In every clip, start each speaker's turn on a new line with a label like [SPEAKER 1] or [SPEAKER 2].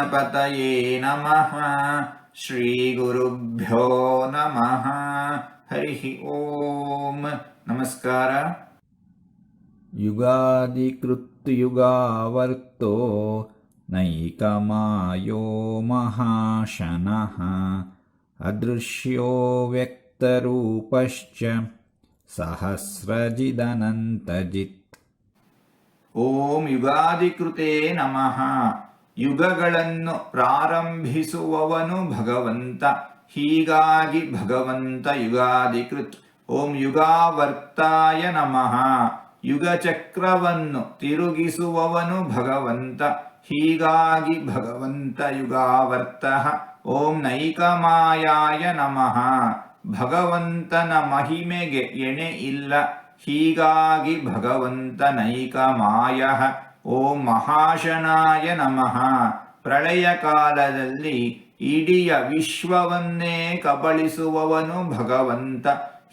[SPEAKER 1] गणपतये नमः। श्रीगुरुभ्यो नमः। हरिः ॐ नमस्कार।
[SPEAKER 2] युगादिकृत्युगावर्तो नैकमायो महाशनः। अदृश्यो व्यक्तरूपश्च सहस्रजिदनन्तजित्।
[SPEAKER 1] ॐ युगादिकृते नमः। ಯುಗಗಳನ್ನು ಪ್ರಾರಂಭಿಸುವವನು ಭಗವಂತ. ಹೀಗಾಗಿ ಭಗವಂತ ಯುಗಾದಿಕೃತ್ ಓಂ ಯುಗಾವರ್ತಾಯ ನಮಃ. ಯುಗಚಕ್ರವನ್ನು ತಿರುಗಿಸುವವನು ಭಗವಂತ. ಹೀಗಾಗಿ ಭಗವಂತ ಯುಗಾವರ್ತಃ. ಓಂ ನೈಕಮಾಯಾಯ ನಮಃ. ಭಗವಂತನ ಮಹಿಮೆಗೆ ಎಣೆ ಇಲ್ಲ. ಹೀಗಾಗಿ ಭಗವಂತ ನೈಕಮಾಯ. ಓಂ ಮಹಾಶನಾಯ ನಮಃ. ಪ್ರಳಯ ಕಾಲದಲ್ಲಿ ಇಡಿಯ ವಿಶ್ವವನ್ನೇ ಕಬಳಿಸುವವನು ಭಗವಂತ.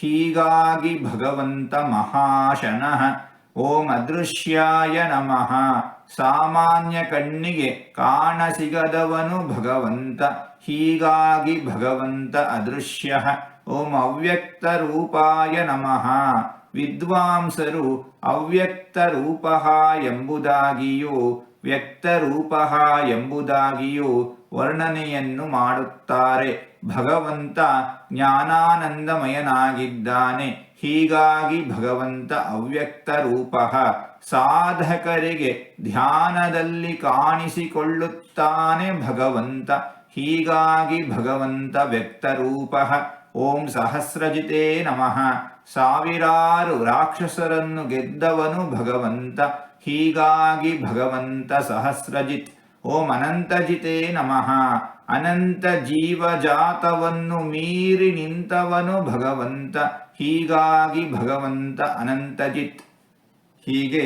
[SPEAKER 1] ಹೀಗಾಗಿ ಭಗವಂತ ಮಹಾಶನಃ. ಓಂ ಅದೃಶ್ಯಾಯ ನಮಃ. ಸಾಮಾನ್ಯ ಕಣ್ಣಿಗೆ ಕಾಣಸಿಗದವನು ಭಗವಂತ. ಹೀಗಾಗಿ ಭಗವಂತ ಅದೃಶ್ಯ. ಓಂ ಅವ್ಯಕ್ತ ರೂಪಾಯ ನಮಃ. ವಿದ್ವಾಂಸರು ಅವ್ಯಕ್ತ ರೂಪ ಎಂಬುದಾಗಿಯೂ ವ್ಯಕ್ತರೂಪ ಎಂಬುದಾಗಿಯೂ ವರ್ಣನೆಯನ್ನು ಮಾಡುತ್ತಾರೆ. ಭಗವಂತ ಜ್ಞಾನಾನಂದಮಯನಾಗಿದ್ದಾನೆ. ಹೀಗಾಗಿ ಭಗವಂತ ಅವ್ಯಕ್ತ ರೂಪ. ಸಾಧಕರಿಗೆ ಧ್ಯಾನದಲ್ಲಿ ಕಾಣಿಸಿಕೊಳ್ಳುತ್ತಾನೆ ಭಗವಂತ. ಹೀಗಾಗಿ ಭಗವಂತ ವ್ಯಕ್ತರೂಪ ಓಂ ಸಹಸ್ರಜಿತೇ ನಮಃ ಸಾವಿರಾರು ರಾಕ್ಷಸರನ್ನು ಗೆದ್ದವನು ಭಗವಂತ ಹೀಗಾಗಿ ಭಗವಂತ ಸಹಸ್ರಜಿತ್ ಓಂ ಅನಂತಜಿತೇ ನಮಃ ಅನಂತ ಜೀವಜಾತವನ್ನು ಮೀರಿ ನಿಂತವನು ಭಗವಂತ ಹೀಗಾಗಿ ಭಗವಂತ ಅನಂತಜಿತ್ ಹೀಗೆ